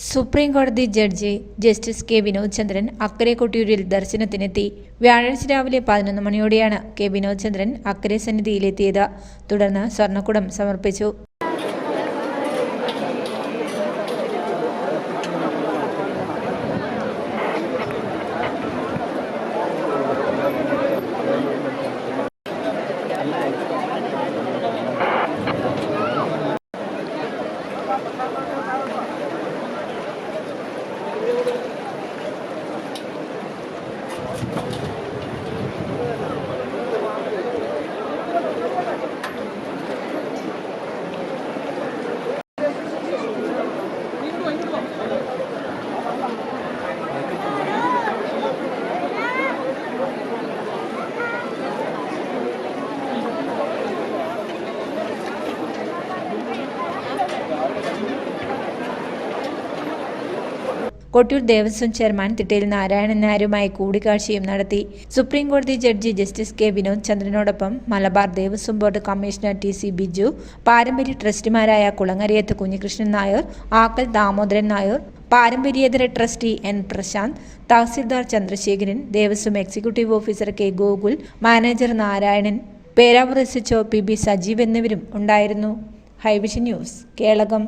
Supreme കോടതി judge justice K Vinod Chandran Akkare കൊട്ടിയൂരിൽ ദർശനത്തിനെത്തി. വ്യാഴാഴ്ച രാവിലെ പതിനൊന്ന് മണിയോടെയാണ് കെ വിനോദ് ചന്ദ്രൻ അക്കരെ സന്നിധിയിലെത്തിയത്. തുടർന്ന് സ്വർണക്കുടം സമർപ്പിച്ചു. കൊട്ടിയൂർ ദേവസ്വം ചെയർമാൻ തിട്ടയിൽ നാരായണൻ നായരുമായി കൂടിക്കാഴ്ചയും നടത്തി. സുപ്രീം കോടതി judge justice K Vinod ചന്ദ്രനോടൊപ്പം Malabar Devaswom board commissioner T C Biju പാരമ്പര്യ ട്രസ്റ്റിമാരായ Kulangarayath Kunhikrishnan Nair Akkal Damodaran Nair പാരമ്പര്യേതര trustee N Prashanth tahsildar Chandrasekharan Devaswom executive officer K Gokul manager Narayanan Peravoor S H P B Sajeev എന്നിവരും ഉണ്ടായിരുന്നു. High vision news Kelakam.